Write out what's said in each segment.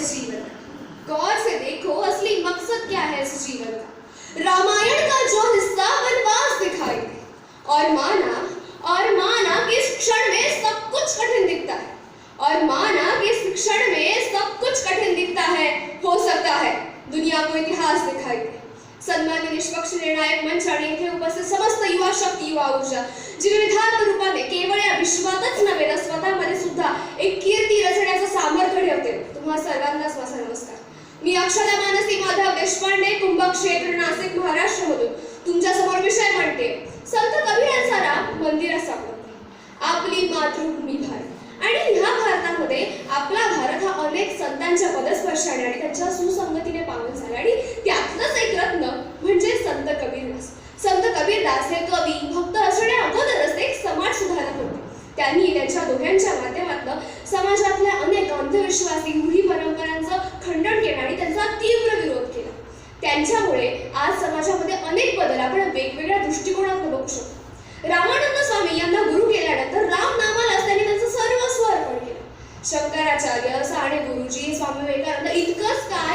इस जीवन का। गौर से देखो, असली मकसद क्या है इस जीवन का? रामायण का जो हिस्सा वनवास दिखाई दे, और माना और माना कि इस क्षण में सब कुछ कठिन दिखता है। और माना कि इस क्षण में सब कुछ कठिन दिखता है, हो सकता है, दुनिया को इतिहास दिखाई दे। सन्मान्य निष्पक्ष निर्णायक मंच आणि येथे उपस्थित समस्त युवा शक्ती, युवा ऊर्जा जी विविधात्म रूपाने केवळ या विश्वातच नव्हे तर स्वतःमध्ये सुद्धा एक मी मानसी माधव देशपांडे कुंभक क्षेत्र नाशिक महाराष्ट्रमधून तुमच्यासमोर विषय म्हणते संत कबीरांचा राम मंदिरात सापडते आपली मातृभूमी भारत. आणि ह्या भारतामध्ये आपला भारत हा अनेक संतांच्या पदस्पर्शाने आणि त्यांच्या सुसंगतीने पावन झाला. आणि त्यातलंच एक रत्न म्हणजे संत कबीरदास. संत कबीरदास हे कवी भक्त असण्या अगोदरच एक समाज सुधारक होते. त्यांनी त्यांच्या दोघांच्या माध्यमातून समाजातल्या अनेक अंधविश्वासी रूढी परंपरांचं खंडन केलं आणि त्यांचा तीव्र विरोध केला त्यांच्यामुळे आज समाजामध्ये अनेक बदल आपण वेगवेगळ्या दृष्टिकोनातून बघू शकतो. रामानंद स्वामी यांना गुरु केल्यानंतर राम नामालाच त्यांनी त्यांचं सर्वस्व अर्पण केलं. शंकराचार्य साने गुरुजी स्वामी विवेकानंद इतकंच काय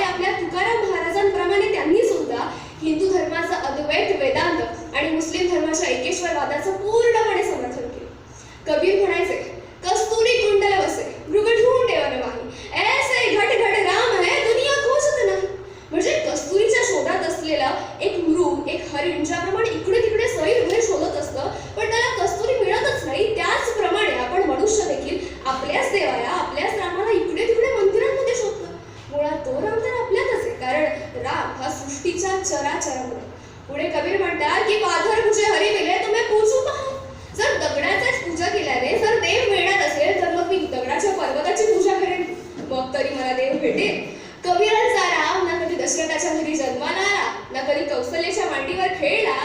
हा सृष्टीच्या चराचरामध्ये पुढे कबीर म्हणतात की पाथर तुझे हरी मिले तुम्ही पूजू पहा. जर दगडाचाच पूजा केल्याने जर देव मिळणार असेल तर मग मी दगडाच्या पर्वताची पूजा करेन. मग तरी मला देव भेटेल. कबीरांचा राम ना कधी दशरथाच्या घरी जन्माला आला ना कधी कौशल्याच्या मांडीवर खेळला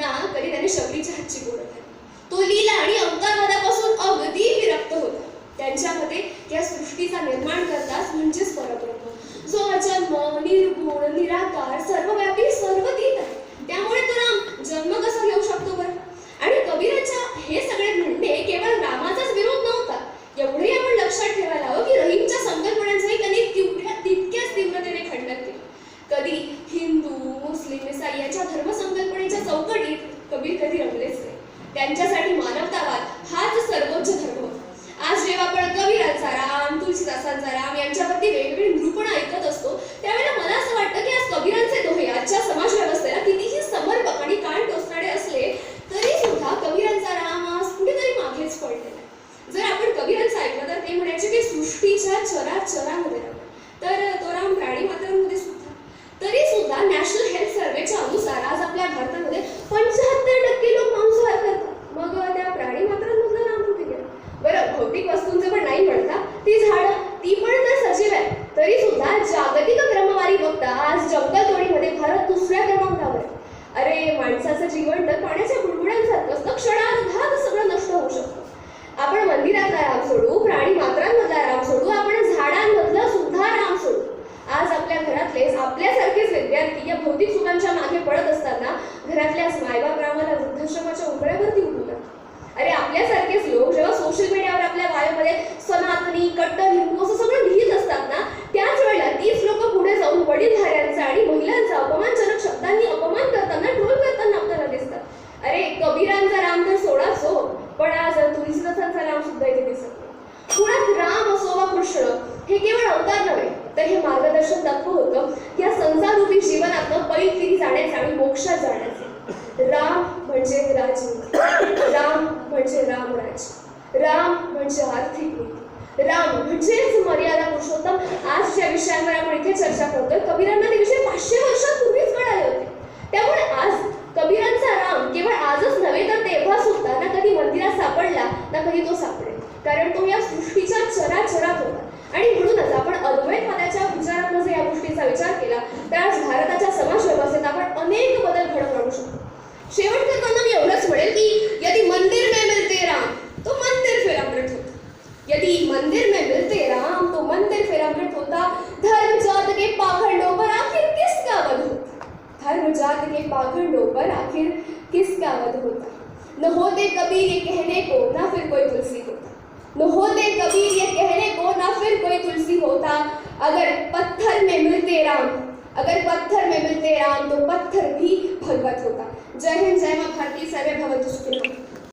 ना कधी त्याने शबरीच्या हातची गोड तो लीला आणि अवतारवादापासून अगदी विरक्त होता. त्यांच्या या सृष्टीचा निर्माण करताच चौकटीत कधी रमलेच नाही त्यांच्यासाठी मानवतावाद हाच सर्वोच्च धर्म. होता आज जेव्हा आपण कबीरांचा राम तुलसीदासांचा राम यांच्यावरती वेगवेगळी निरूपणं ऐकत असतो त्यावेळेला मला असं वाटतं की आज कबीरांचे दोहे आजच्या समाज व्यवस्थेला कितीही समर्पक आणि कान टोचणारे असले तरी सुद्धा कबीरांचा राम आज कुठेतरी मागेच पडलेला आहे. जर आपण कबीरांचं ऐकलं तर ते म्हणायचे की सृष्टीच्या चराचरामध्ये राम तर तो राम प्राणी मात्रांमध्ये सुद्धा. तरी सुद्धा नॅशनल हेल्थ सर्वेच्या अनुसार आज आपल्या भारतात पंच्याहत्तर टक्के लोक मांसाहार करतात मग त्या प्राणी मात्रांमधला राम कुठे गेला बरं भौतिक वस्तूंचं पण नाही म्हणता ती झाडं ती पण तर सजीव आहे तरी सुद्धा जागतिक क्रमवारी बघता आज जंगलतोडीमध्ये भारत दुसऱ्या क्रमांकावर आहे अरे माणसाचं जीवन तर पाण्याच्या बुडबुड्यांसारखं असतं क्षणार्धात सगळं नष्ट होऊ शकतं आपण मंदिरातला राम सोडू प्राणी मात्रांमधला राम सोडू आपण झाडांमधला सुद्धा राम सोडू आज आपल्या घरातले आपल्यासारखेच विद्यार्थी या भौतिक सुखांच्या मागे पडत असताना घरातल्या मायबाप रामाला वृद्धाश्रमाच्या उघड्यावरती उठवतात अरे आपल्यासारखेच लोक जेव्हा सोशल मीडियावर आपल्या बायोमध्ये सनातनी कट्टर हिंदू असं सगळं लिहित असतात ना त्याच वेळेला तीच लोक पुढे जाऊन वडीलधाऱ्यांचा आणि महिलांचा अपमानजनक शब्दांनी अपमान करताना ट्रोल करताना आपल्याला दिसतात. अरे कबीरांचा राम तर सोडाच हो पण आज तुलसीदासांचा राम सुद्धा इथे दिसत नाही. मुळात राम असो वा कृष्ण हे केवळ अवतार नव्हे तर हे मार्गदर्शन तत्व जीवनातनं जाण्याचे आणि मोक्षात जाण्याचे. राम म्हणजे राजनीती. राम म्हणजे रामराज. राम म्हणजे आर्थिक नीती. राम म्हणजेच मर्यादा पुरुषोत्तम. आज ज्या विषयांवर आपण इथे चर्चा करतोय कबीरांना ते विषय पाचशे वर्षांपूर्वीच कळाले होते. त्यामुळे आज कबीरांचा राम केवळ आजच नव्हे तर तेव्हा सुद्धा ना कधी मंदिरात सापडला ना कधी तो सापडेल. कारण तो या सृष्टीच्या चराचरात होता. आणि म्हणूनच आपण अद्वैतवादाच्या पाखंडों पर आखिर किसका वध होता? न होते कबीर ये कहने को ना फिर कोई तुलसी होता। न होते कबीर ये कहने को ना फिर कोई तुलसी होता। अगर पत्थर में मिलते राम, अगर पत्थर में मिलते राम तो पत्थर भी भगवत होता। जय हिंद, जय माँ भारती सर्वे भगवत सुखिनः।